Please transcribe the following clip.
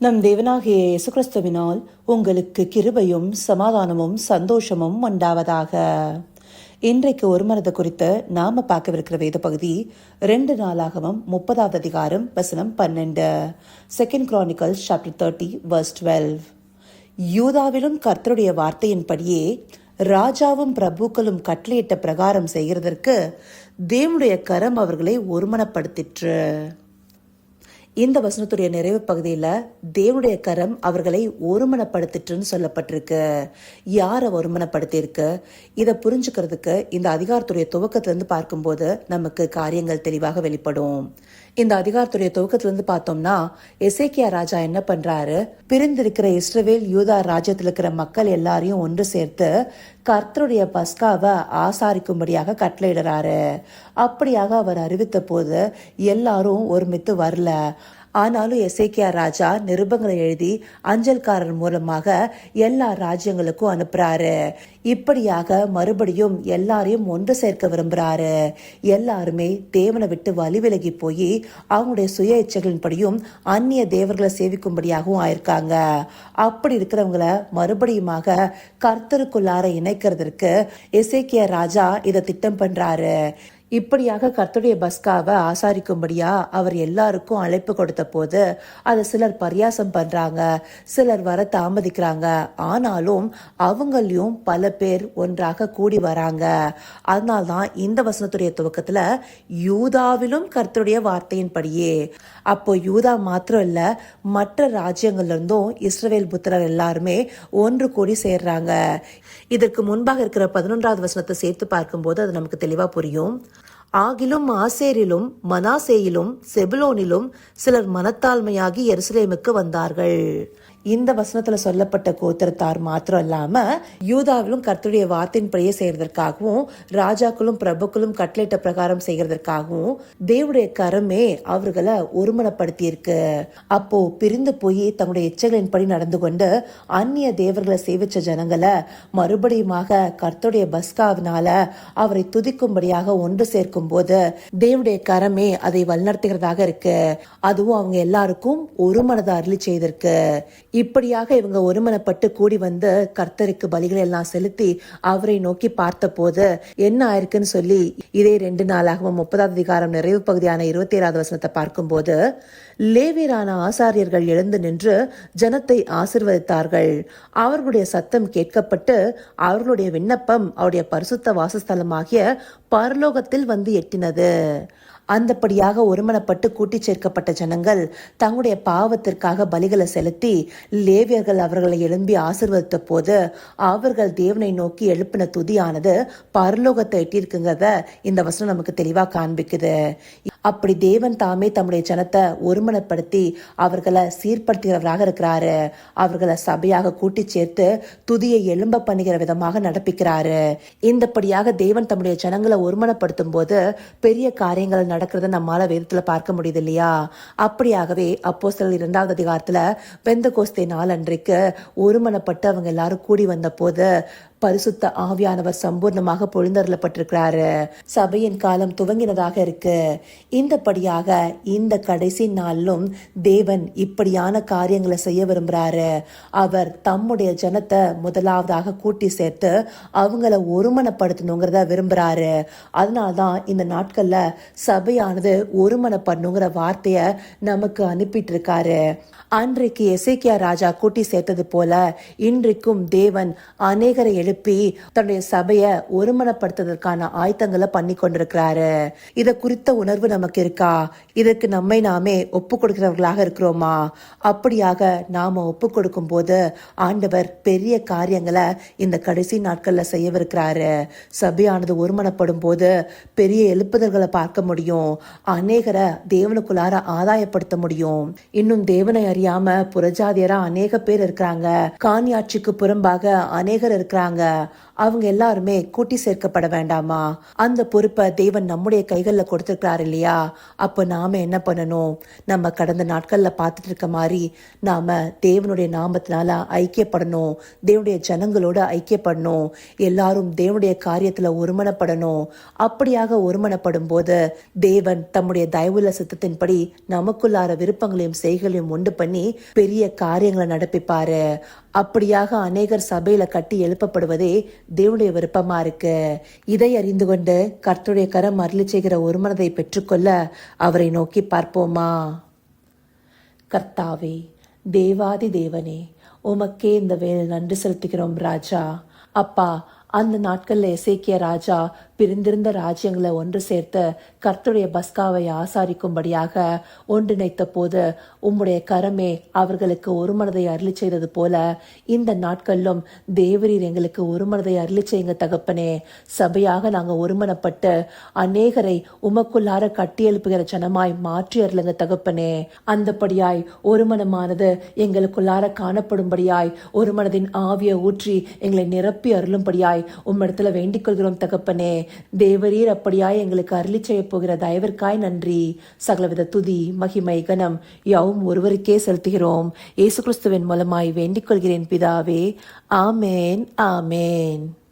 நம் தேவனாகிய இயேசு கிறிஸ்துவினால் உங்களுக்கு கிருபையும் சமாதானமும் சந்தோஷமும் உண்டாவதாக. இன்றைக்கு ஒரு மனது குறித்து நாம பார்க்கவிருக்கிற வேத பகுதி ரெண்டு நாளாகவும் முப்பதாவது அதிகாரம் வசனம் பன்னெண்டு. Second chronicles chapter thirty verse twelve யூதாவிலும் கர்த்தருடைய வார்த்தையின்படியே ராஜாவும் பிரபுக்களும் கட்டளையிட்ட பிரகாரம் செய்கிறதற்கு தேவனுடைய கரம் அவர்களை ஒருமனப்படுத்திற்று. இந்த வசனத்துடைய நிறைவு பகுதியில் தேவனுடைய கரம் அவர்களை ஒருமனப்படுத்திட்டுன்னு சொல்லப்பட்டிருக்கு. யாரை ஒருமனப்படுத்தியிருக்கு? இதை புரிஞ்சுக்கிறதுக்கு இந்த அதிகாரத்துடைய துவக்கத்திலிருந்து பார்க்கும்போது நமக்கு காரியங்கள் தெளிவாக வெளிப்படும். இந்த அதிகாரத்துடைய துவக்கத்திலிருந்து பார்த்தோம்னா எசேக்கியா ராஜா என்ன பண்றாரு? பிரிந்திருக்கிற இஸ்ரவேல் யூதா ராஜ்யத்தில் இருக்கிற மக்கள் எல்லாரையும் ஒன்று சேர்த்து கர்த்தருடைய பஸ்காவை ஆசாரிக்கும்படியாக கட்டளையிடுறாரு. அப்படியாக அவர் அறிவித்த போது எல்லாரும் ஒருமித்து வரல. ஆனாலும் எசேக்கியா ராஜா நிருபங்களை எழுதி அஞ்சல்காரர் மூலமாக எல்லா ராஜ்யங்களுக்கும் அனுப்புறாரு. இப்படியாக மறுபடியும் எல்லாரையும் ஒன்று சேர்க்க விரும்புறாரு. எல்லாருமே தேவனை விட்டு வழி விலகி போய் அவங்களுடைய சுய இச்சைகளின்படியும் அந்நிய தேவர்களை சேவிக்கும்படியாகவும் ஆயிருக்காங்க. அப்படி இருக்கிறவங்கள மறுபடியுமாக கர்த்தருக்குள்ளார இணைக்கிறதற்கு எசேக்கியா ராஜா இதை திட்டம் பண்றாரு. இப்படியாக கர்த்துடைய பஸ்காவை ஆசாரிக்கும்படியா அவர் எல்லாருக்கும் அழைப்பு கொடுத்த போது அதை சிலர் பரியாசம் பண்றாங்க சிலர் வர தாமதிக்கிறாங்க. ஆனாலும் அவங்களையும் பல பேர் ஒன்றாக கூடி வராங்க. அதனால்தான் இந்த வசனத்துடைய துவக்கத்துல யூதாவிலும் கர்த்தருடைய வார்த்தையின்படியே. அப்போ யூதா மாத்திரம் இல்ல மற்ற ராஜ்யங்கள்ல இருந்தும் இஸ்ரவேல் புத்திரர் எல்லாருமே ஒன்று கூடி சேர்றாங்க. இதற்கு முன்பாக இருக்கிற பதினொன்றாவது வசனத்தை சேர்த்து பார்க்கும்போது அது நமக்கு தெளிவா புரியும். ஆகிலும் ஆசேரிலும் மனாசேயிலும் செபுலோனிலும் சிலர் மனத்தாழ்மையாகி எருசலேமுக்கு வந்தார்கள். இந்த வசனத்துல சொல்லப்பட்ட கோத்திரத்தார் மாத்திரம் இல்லாம யூதாவிலும் கர்த்தருடைய வார்த்தையின்படியே செய்யறதற்காகவும் ராஜாக்களும் பிரபுக்களும் கட்டளையிட்ட பிரகாரம் செய்யறதற்காகவும் தேவடைய கரமே அவர்களை ஒருமனப்படுத்தி இருக்கு அப்போ பிரிந்து போய் தங்களுடைய இச்சைகளின்படி நடந்து கொண்டு அந்நிய தேவர்களை சேவிச்ச ஜனங்களை மறுபடியுமாக கர்த்தருடைய பஸ்காவினால அவரை துதிக்கும்படியாக ஒன்று சேர்க்கும் போது தேவடைய கரமே அதை வழிநடத்துகிறதாக இருக்கு. அதுவும் அவங்க எல்லாருக்கும் ஒரு மனதை அருளி செய்திருக்கு. இப்படியாக இவங்க ஒருமனப்பட்டு கூடி வந்து கர்த்தருக்கு பலிகளை எல்லாம் செலுத்தி அவரை நோக்கி பார்த்த போது என்ன ஆயிருக்குன்னு சொல்லி இதே ரெண்டு நாளாகவும் முப்பதாவது அதிகாரம் நிறைவு பகுதியான இருபத்தி ஏழாவது வசனத்தை பார்க்கும்போது லேவியரான ஆசாரியர்கள் எழுந்து நின்று ஜனத்தை ஆசிர்வதித்தார்கள். அவர்களுடைய சத்தம் கேட்கப்பட்டு அவர்களுடைய விண்ணப்பம் அவருடைய பரிசுத்த வாசஸ்தலமாகிய பரலோகத்தில் வந்து எட்டினது. அந்தப்படியாக ஒருமனப்பட்டு கூட்டிச் சேர்க்கப்பட்ட ஜனங்கள் தங்களுடைய பாவத்திற்காக பலிகளை செலுத்தி லேவியர்கள் அவர்களை எழும்பி ஆசிர்வதித்த போது அவர்கள் தேவனை நோக்கி எழுப்பின துதியானது பரலோகத்தை எட்டியிருக்குங்கிறத இந்த வசனம் நமக்கு தெளிவா காண்பிக்குது. அப்படி தேவன் தாமே தம்முடைய ஜனத்தை ஒருமனப்படுத்தி அவர்களை சீர்படுத்துகிறவராக இருக்கிறாரு. அவர்களை சபையாக கூட்டி சேர்த்து துதியை எழும்ப பண்ணுகிற விதமாக நடப்பிக்கிறாரு. இந்தப்படியாக தேவன் தம்முடைய ஜனங்களை ஒருமனப்படுத்தும் போது பெரிய காரியங்கள் நடக்கிறத நம்மால வேதத்துல பார்க்க முடியுது இல்லையா அப்படியாகவே அப்போ சில இரண்டாவது அதிகாரத்துல பெந்த கோஸ்தே நாள் அன்றைக்கு ஒருமனப்பட்டு அவங்க எல்லாரும் கூடி வந்த போது பரிசுத்த ஆவியானவர் சம்பூர்ணமாக பொழுந்தருளப்பட்டிருக்கிறாரு. சபையின் காலம் துவங்கினதாக இருக்கு. இந்தபடியாக இந்த கடைசி நாளிலும் தேவன் இப்படியான காரியங்களை செய்ய விரும்புறாரு. அவர் தம்முடைய ஜனத்தை முதலாவதாக கூட்டி சேர்த்து அவங்கள ஒருமனப்படுத்தணுங்கிறத விரும்புறாரு. அதனால்தான் இந்த நாட்கள்ல சபையானது ஒருமனப்படணுங்கிற வார்த்தைய நமக்கு அனுப்பிட்டு இருக்காரு அன்றைக்கு எசேக்கியா ராஜா கூட்டி சேர்த்தது போல இன்றைக்கும் தேவன் அநேகரை எழுப்பி தன்னுடைய சபையை ஒருமனப்படுத்துவதற்கான ஆயத்தங்களை பண்ணி கொண்டிருக்கிறாரு இத குறித்த உணர்வு நமக்கு இருக்கா? இதற்கு நம்மை நாமே ஒப்பு கொடுக்கிறவர்களாக இருக்கிறோமா? அப்படியாக நாம ஒப்பு கொடுக்கும் போது ஆண்டவர் பெரிய காரியங்களை இந்த கடைசி நாட்கள்ல செய்யவிருக்கிறாரு. சபையானது ஒருமனப்படும் போது பெரிய எழுப்புதல்களை பார்க்க முடியும். அநேகரை தேவனுக்குள்ளார ஆதாயப்படுத்த முடியும். இன்னும் தேவனை அறியாம புறஜாதியரா அநேக பேர் இருக்கிறாங்க. காணியாட்சிக்கு புறம்பாக அநேகர் இருக்கிறாங்க. இருக்காங்க. அவங்க எல்லாருமே கூட்டி சேர்க்கப்பட வேண்டாமா? அந்த பொறுப்பை தேவன் நம்முடைய கைகளில் கொடுத்துருக்கிறார் இல்லையா? அப்போ நாம என்ன பண்ணணும்? நம்ம கடந்த நாட்கள்ல பார்த்துட்டு இருக்க மாதிரி நாம தேவனுடைய நாமத்தினால ஐக்கியப்படணும். தேவனுடைய ஜனங்களோட ஐக்கியப்படணும். எல்லாரும் தேவனுடைய காரியத்துல ஒருமனப்படணும். அப்படியாக ஒருமனப்படும் போது தேவன் தம்முடைய தயவுள்ள சித்தத்தின்படி நமக்குள்ளார விருப்பங்களையும் செய்களையும் உண்டு பண்ணி பெரிய காரியங்களை நடப்பிப்பாரு. அப்படியாக அநேகர் சபையில கட்டி எழுப்பப்படுவதே தேவனுடைய விருப்பமா இருக்கு. இதை அறிந்து கொண்டு கர்த்துடைய கரம் அருளி செய்கிற ஒரு மனதை பெற்றுக்கொள்ள அவரை நோக்கி பார்ப்போமா? கர்த்தாவே தேவாதி தேவனே உமக்கே இந்த வேலை நன்றி செலுத்துகிறோம் ராஜா. அப்பா அந்த நாட்கள்ல இசைக்கிய ராஜா பிரிந்திருந்த ராஜ்யங்களை ஒன்று சேர்த்து கர்த்துடைய பஸ்காவை ஆசாரிக்கும்படியாக ஒன்றிணைத்த போது உம்முடைய கரமே அவர்களுக்கு ஒரு மனதை அருளி செய்தது போல இந்த நாட்களிலும் தேவரீர் எங்களுக்கு ஒரு மனதை அருளி செய்யுங்க தகப்பனே. சபையாக நாங்கள் ஒருமனப்பட்டு அநேகரை உமக்குள்ளார கட்டியெழுப்புகிற ஜனமாய் மாற்றி அருளுங்க தகப்பனே. அந்தபடியாய் ஒரு மனமானது எங்களுக்குள்ளார காணப்படும்படியாய் ஒரு மனதின் ஆவியை ஊற்றி எங்களை நிரப்பி அருளும்படியாய் உம்மிடத்துல வேண்டிக் கொள்கிறோம் தகப்பனே. தேவரீர் அப்படியாய் எங்களுக்கு அருளி செய்ய போகிற தயவிற்காய் நன்றி. சகலவித துதி மகிமை கனம் யாவும் ஒருவருக்கே செலுத்துகிறோம். இயேசு கிறிஸ்துவின் மூலமாய் வேண்டிக் கொள்கிறேன் பிதாவே. ஆமேன் ஆமேன்.